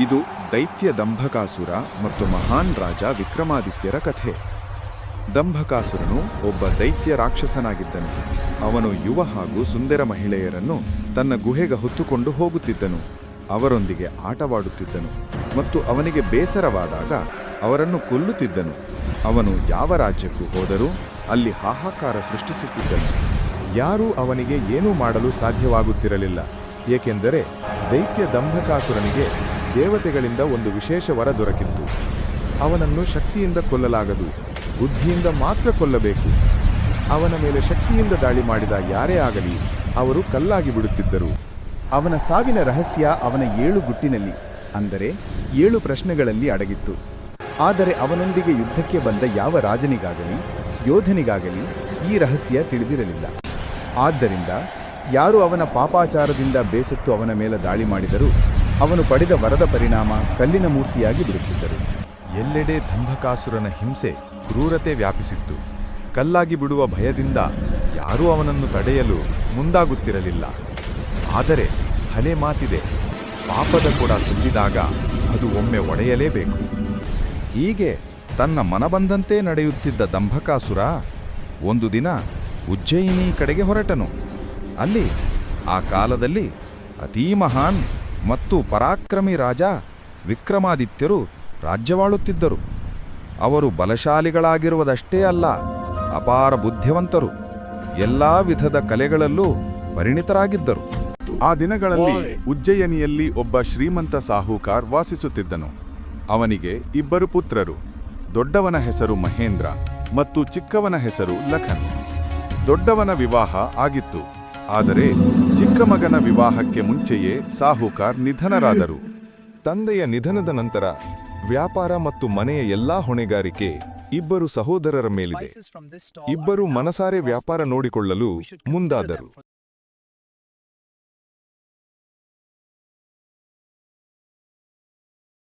ಇದು ದೈತ್ಯ ದಂಭಕಾಸುರ ಮತ್ತು ಮಹಾನ್ ರಾಜ ವಿಕ್ರಮಾದಿತ್ಯರ ಕಥೆ. ದಂಭಕಾಸುರನು ಒಬ್ಬ ದೈತ್ಯ ರಾಕ್ಷಸನಾಗಿದ್ದನು. ಅವನು ಯುವ ಹಾಗೂ ಸುಂದರ ಮಹಿಳೆಯರನ್ನು ತನ್ನ ಗುಹೆಗೆ ಹೊತ್ತುಕೊಂಡು ಹೋಗುತ್ತಿದ್ದನು. ಅವರೊಂದಿಗೆ ಆಟವಾಡುತ್ತಿದ್ದನು ಮತ್ತು ಅವನಿಗೆ ಬೇಸರವಾದಾಗ ಅವರನ್ನು ಕೊಲ್ಲುತ್ತಿದ್ದನು. ಅವನು ಯಾವ ರಾಜ್ಯಕ್ಕೂ ಹೋದರೂ ಅಲ್ಲಿ ಹಾಹಾಕಾರ ಸೃಷ್ಟಿಸುತ್ತಿದ್ದನು. ಯಾರೂ ಅವನಿಗೆ ಏನೂ ಮಾಡಲು ಸಾಧ್ಯವಾಗುತ್ತಿರಲಿಲ್ಲ, ಏಕೆಂದರೆ ದೈತ್ಯ ದಂಭಕಾಸುರನಿಗೆ ದೇವತೆಗಳಿಂದ ಒಂದು ವಿಶೇಷ ವರ ದೊರಕಿತ್ತು. ಅವನನ್ನು ಶಕ್ತಿಯಿಂದ ಕೊಲ್ಲಲಾಗದು, ಬುದ್ಧಿಯಿಂದ ಮಾತ್ರ ಕೊಲ್ಲಬೇಕು. ಅವನ ಮೇಲೆ ಶಕ್ತಿಯಿಂದ ದಾಳಿ ಮಾಡಿದ ಯಾರೇ ಆಗಲಿ ಅವರು ಕಲ್ಲಾಗಿ ಬಿಡುತ್ತಿದ್ದರು. ಅವನ ಸಾವಿನ ರಹಸ್ಯ ಅವನ ಏಳು ಗುಟ್ಟಿನಲ್ಲಿ, ಅಂದರೆ ಏಳು ಪ್ರಶ್ನೆಗಳಲ್ಲಿ ಅಡಗಿತ್ತು. ಆದರೆ ಅವನೊಂದಿಗೆ ಯುದ್ಧಕ್ಕೆ ಬಂದ ಯಾವ ರಾಜನಿಗಾಗಲಿ, ಯೋಧನಿಗಾಗಲಿ ಈ ರಹಸ್ಯ ತಿಳಿದಿರಲಿಲ್ಲ. ಆದ್ದರಿಂದ ಯಾರು ಅವನ ಪಾಪಾಚಾರದಿಂದ ಬೇಸತ್ತು ಅವನ ಮೇಲೆ ದಾಳಿ ಮಾಡಿದರೂ ಅವನು ಪಡೆದ ವರದ ಪರಿಣಾಮ ಕಲ್ಲಿನ ಮೂರ್ತಿಯಾಗಿ ಬಿಡುತ್ತಿದ್ದರು. ಎಲ್ಲೆಡೆ ದಂಭಕಾಸುರನ ಹಿಂಸೆ ಕ್ರೂರತೆ ವ್ಯಾಪಿಸಿತ್ತು. ಕಲ್ಲಾಗಿ ಬಿಡುವ ಭಯದಿಂದ ಯಾರೂ ಅವನನ್ನು ತಡೆಯಲು ಮುಂದಾಗುತ್ತಿರಲಿಲ್ಲ. ಆದರೆ ಹಲೆ ಮಾತಿದೆ. ಪಾಪದ ಕೂಡ ತುಂಬಿದಾಗ ಅದು ಒಮ್ಮೆ ಒಡೆಯಲೇಬೇಕು. ಹೀಗೆ ತನ್ನ ಮನಬಂದಂತೆ ನಡೆಯುತ್ತಿದ್ದ ದಂಭಕಾಸುರ ಒಂದು ದಿನ ಉಜ್ಜಯಿನಿ ಕಡೆಗೆ ಹೊರಟನು. ಅಲ್ಲಿ ಆ ಕಾಲದಲ್ಲಿ ಅತೀ ಮಹಾನ್ ಮತ್ತು ಪರಾಕ್ರಮಿ ರಾಜ ವಿಕ್ರಮಾದಿತ್ಯರು ರಾಜ್ಯವಾಳುತ್ತಿದ್ದರು. ಅವರು ಬಲಶಾಲಿಗಳಾಗಿರುವುದಷ್ಟೇ ಅಲ್ಲ, ಅಪಾರ ಬುದ್ಧಿವಂತರು. ಎಲ್ಲಾ ವಿಧದ ಕಲೆಗಳಲ್ಲೂ ಪರಿಣಿತರಾಗಿದ್ದರು. ಆ ದಿನಗಳಲ್ಲಿ ಉಜ್ಜಯನಿಯಲ್ಲಿ ಒಬ್ಬ ಶ್ರೀಮಂತ ಸಾಹುಕಾರ್ ವಾಸಿಸುತ್ತಿದ್ದನು. ಅವನಿಗೆ ಇಬ್ಬರು ಪುತ್ರರು, ದೊಡ್ಡವನ ಹೆಸರು ಮಹೇಂದ್ರ ಮತ್ತು ಚಿಕ್ಕವನ ಹೆಸರು ಲಖನ್. ದೊಡ್ಡವನ ವಿವಾಹ ಆಗಿತ್ತು. ಆದರೆ ಚಿಕ್ಕ ಮಗನ ವಿವಾಹಕ್ಕೆ ಮುಂಚೆಯೇ ಸಾಹುಕಾರ್ ನಿಧನರಾದರು. ತಂದೆಯ ನಿಧನದ ನಂತರ ವ್ಯಾಪಾರ ಮತ್ತು ಮನೆಯ ಎಲ್ಲಾ ಹೊಣೆಗಾರಿಕೆ ಇಬ್ಬರು ಸಹೋದರರ ಮೇಲಿದೆ. ಇಬ್ಬರು ಮನಸಾರೆ ವ್ಯಾಪಾರ ನೋಡಿಕೊಳ್ಳಲು ಮುಂದಾದರು.